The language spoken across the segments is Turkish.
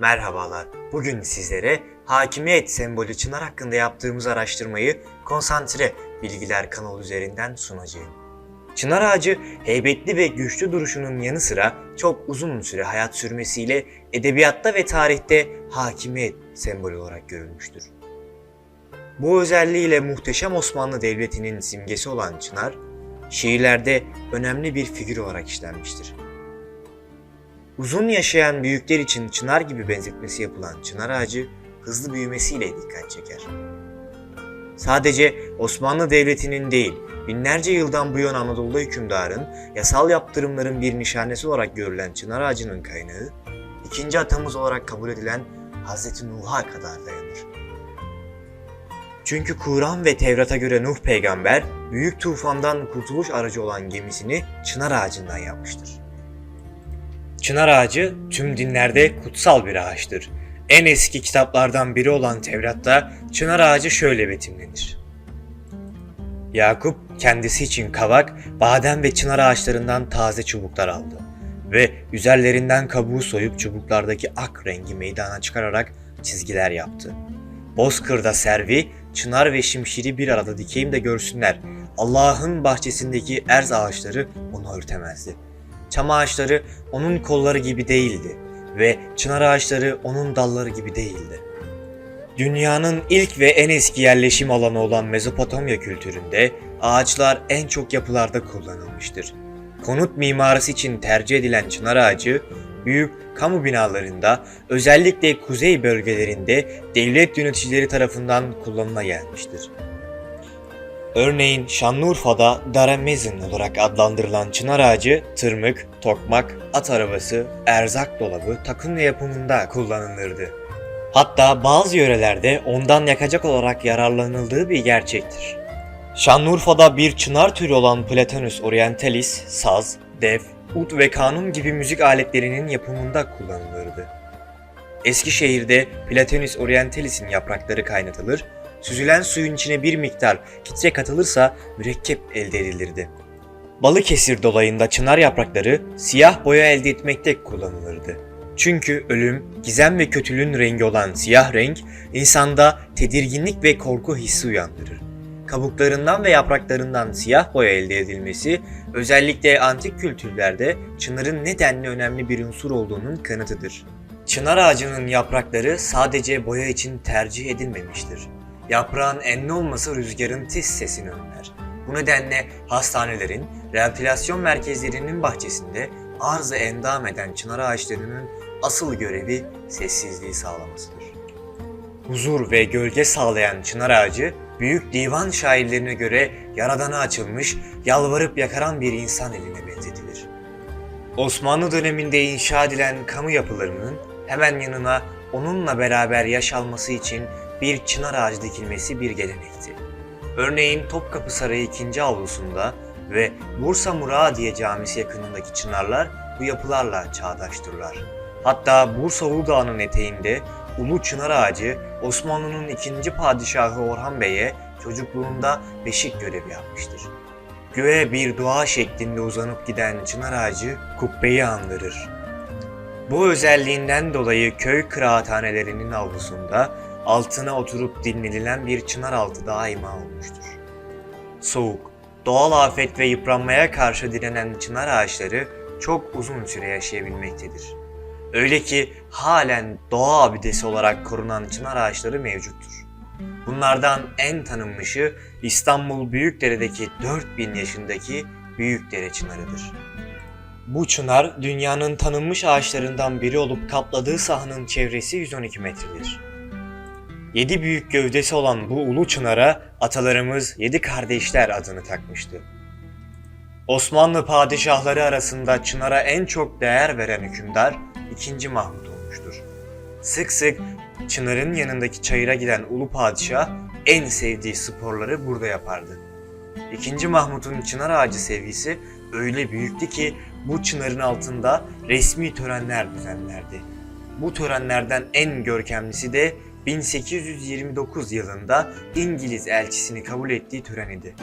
Merhabalar. Bugün sizlere hakimiyet sembolü çınar hakkında yaptığımız araştırmayı konsantre bilgiler kanalı üzerinden sunacağım. Çınar ağacı heybetli ve güçlü duruşunun yanı sıra çok uzun süre hayat sürmesiyle edebiyatta ve tarihte hakimiyet sembolü olarak görülmüştür. Bu özelliğiyle muhteşem Osmanlı Devleti'nin simgesi olan çınar, şiirlerde önemli bir figür olarak işlenmiştir. Uzun yaşayan büyükler için çınar gibi benzetmesi yapılan çınar ağacı hızlı büyümesiyle dikkat çeker. Sadece Osmanlı Devleti'nin değil, binlerce yıldan bu yana Anadolu'da hükümdarın yasal yaptırımların bir nişanesi olarak görülen çınar ağacının kaynağı, ikinci atamız olarak kabul edilen Hz. Nuh'a kadar dayanır. Çünkü Kur'an ve Tevrat'a göre Nuh peygamber büyük tufandan kurtuluş aracı olan gemisini çınar ağacından yapmıştır. Çınar ağacı tüm dinlerde kutsal bir ağaçtır. En eski kitaplardan biri olan Tevrat'ta çınar ağacı şöyle betimlenir. Yakup kendisi için kavak, badem ve çınar ağaçlarından taze çubuklar aldı ve üzerlerinden kabuğu soyup çubuklardaki ak rengi meydana çıkararak çizgiler yaptı. Bozkır'da servi, çınar ve şimşiri bir arada dikeyim de görsünler. Allah'ın bahçesindeki erz ağaçları onu örtemezdi. Çam ağaçları onun kolları gibi değildi ve çınar ağaçları onun dalları gibi değildi. Dünyanın ilk ve en eski yerleşim alanı olan Mezopotamya kültüründe ağaçlar en çok yapılarda kullanılmıştır. Konut mimarisi için tercih edilen çınar ağacı, büyük kamu binalarında özellikle kuzey bölgelerinde devlet yöneticileri tarafından kullanıla gelmiştir. Örneğin Şanlıurfa'da Daramezin olarak adlandırılan çınar ağacı, tırmık, tokmak, at arabası, erzak dolabı, takımla yapımında kullanılırdı. Hatta bazı yörelerde ondan yakacak olarak yararlanıldığı bir gerçektir. Şanlıurfa'da bir çınar türü olan Platanus orientalis, saz, dev, ut ve kanun gibi müzik aletlerinin yapımında kullanılırdı. Eskişehir'de Platanus orientalis'in yaprakları kaynatılır, süzülen suyun içine bir miktar kitre katılırsa mürekkep elde edilirdi. Balıkesir dolayında çınar yaprakları siyah boya elde etmekte kullanılırdı. Çünkü ölüm, gizem ve kötülüğün rengi olan siyah renk insanda tedirginlik ve korku hissi uyandırır. Kabuklarından ve yapraklarından siyah boya elde edilmesi özellikle antik kültürlerde çınarın nedenli önemli bir unsur olduğunun kanıtıdır. Çınar ağacının yaprakları sadece boya için tercih edilmemiştir. Yaprağın enli olması rüzgarın tiz sesini önler. Bu nedenle hastanelerin, rehabilitasyon merkezlerinin bahçesinde arzı endam eden çınar ağaçlarının asıl görevi sessizliği sağlamasıdır. Huzur ve gölge sağlayan çınar ağacı, büyük divan şairlerine göre yaradana açılmış, yalvarıp yakaran bir insan eline benzetilir. Osmanlı döneminde inşa edilen kamu yapılarının hemen yanına onunla beraber yaş alması için bir çınar ağacı dikilmesi bir gelenekti. Örneğin Topkapı Sarayı 2. avlusunda ve Bursa Muradiye Camisi yakınındaki çınarlar bu yapılarla çağdaştırlar. Hatta Bursa Uludağ'ın eteğinde Ulu Çınar Ağacı Osmanlı'nın ikinci padişahı Orhan Bey'e çocukluğunda beşik görevi yapmıştır. Göğe bir dua şeklinde uzanıp giden çınar ağacı kubbeyi andırır. Bu özelliğinden dolayı köy kıraathanelerinin avlusunda altına oturup dinlenilen bir çınar altı daima olmuştur. Soğuk, doğal afet ve yıpranmaya karşı direnen çınar ağaçları çok uzun süre yaşayabilmektedir. Öyle ki halen doğa abidesi olarak korunan çınar ağaçları mevcuttur. Bunlardan en tanınmışı İstanbul Büyükdere'deki 4000 yaşındaki Büyükdere çınarıdır. Bu çınar dünyanın tanınmış ağaçlarından biri olup kapladığı sahanın çevresi 112 metredir. Yedi büyük gövdesi olan bu ulu çınara atalarımız yedi kardeşler adını takmıştı. Osmanlı padişahları arasında çınara en çok değer veren hükümdar 2. Mahmut olmuştur. Sık sık çınarın yanındaki çayıra giden ulu padişah en sevdiği sporları burada yapardı. 2. Mahmut'un çınar ağacı sevgisi öyle büyüktü ki bu çınarın altında resmi törenler düzenlerdi. Bu törenlerden en görkemlisi de 1829 yılında İngiliz elçisini kabul ettiği tören idi.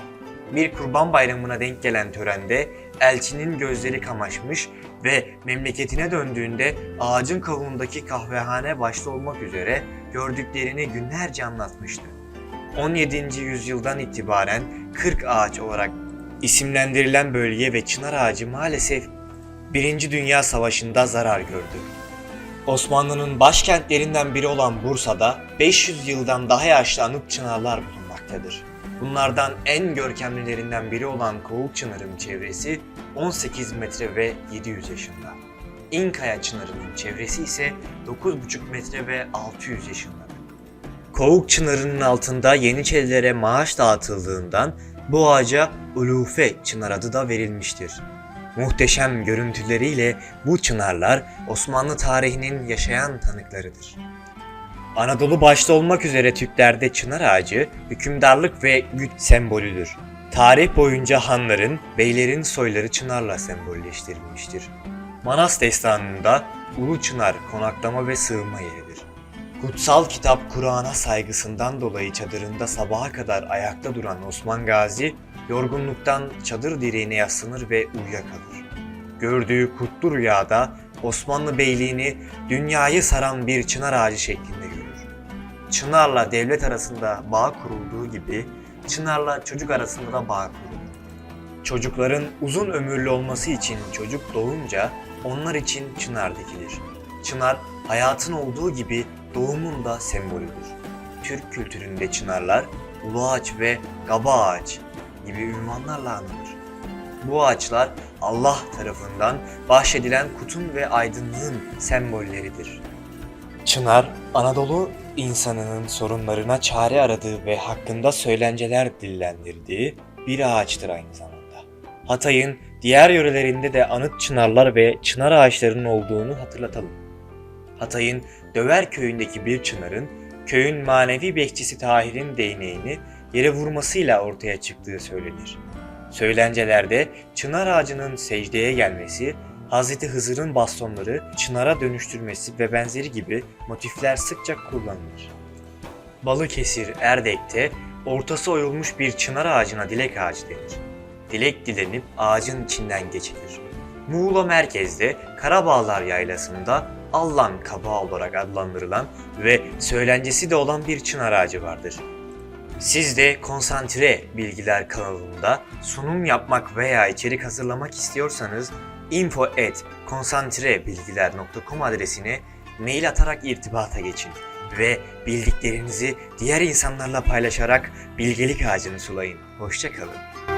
Bir kurban bayramına denk gelen törende elçinin gözleri kamaşmış ve memleketine döndüğünde ağacın kavuğundaki kahvehane başta olmak üzere gördüklerini günlerce anlatmıştı. 17. yüzyıldan itibaren 40 ağaç olarak isimlendirilen bölge ve çınar ağacı maalesef Birinci Dünya Savaşı'nda zarar gördü. Osmanlı'nın başkentlerinden biri olan Bursa'da 500 yıldan daha yaşlı anıt çınarlar bulunmaktadır. Bunlardan en görkemlilerinden biri olan Kovuk Çınar'ın çevresi 18 metre ve 700 yaşında. İnkaya Çınarı'nın çevresi ise 9,5 metre ve 600 yaşında. Kovuk Çınarı'nın altında Yeniçerilere maaş dağıtıldığından bu ağaca Ulufe Çınar adı da verilmiştir. Muhteşem görüntüleriyle bu çınarlar Osmanlı tarihinin yaşayan tanıklarıdır. Anadolu başta olmak üzere Türklerde çınar ağacı hükümdarlık ve güç sembolüdür. Tarih boyunca hanların, beylerin soyları çınarla sembolleştirilmiştir. Manas destanında Ulu Çınar konaklama ve sığınma yeridir. Kutsal kitap Kur'an'a saygısından dolayı çadırında sabaha kadar ayakta duran Osman Gazi, yorgunluktan çadır direğine yaslanır ve uyuyakalır. Gördüğü kutlu rüyada Osmanlı beyliğini dünyayı saran bir çınar ağacı şeklinde görür. Çınarla devlet arasında bağ kurulduğu gibi Çınarla çocuk arasında da bağ kurulur. Çocukların uzun ömürlü olması için çocuk doğunca onlar için çınar dikilir. Çınar hayatın olduğu gibi doğumun da sembolüdür. Türk kültüründe çınarlar ulu ağaç ve gaba ağaç gibi ünvanlarla anılır. Bu ağaçlar Allah tarafından bahşedilen kutun ve aydınlığın sembolleridir. Çınar, Anadolu insanının sorunlarına çare aradığı ve hakkında söylenceler dillendirdiği bir ağaçtır aynı zamanda. Hatay'ın diğer yörelerinde de anıt çınarlar ve çınar ağaçlarının olduğunu hatırlatalım. Hatay'ın Döver köyündeki bir çınarın köyün manevi bekçisi Tahir'in değneğini yere vurmasıyla ortaya çıktığı söylenir. Söylencelerde çınar ağacının secdeye gelmesi, Hz. Hızır'ın bastonları çınara dönüştürmesi ve benzeri gibi motifler sıkça kullanılır. Balıkesir, Erdek'te ortası oyulmuş bir çınar ağacına dilek ağacı denir. Dilek dilenip ağacın içinden geçilir. Muğla merkezde Karabağlar Yaylası'nda Allan kabağı olarak adlandırılan ve söylencesi de olan bir çınar ağacı vardır. Siz de Konsantre Bilgiler kanalında sunum yapmak veya içerik hazırlamak istiyorsanız info@konsantrebilgiler.com adresine mail atarak irtibata geçin ve bildiklerinizi diğer insanlarla paylaşarak bilgelik ağacını sulayın. Hoşçakalın.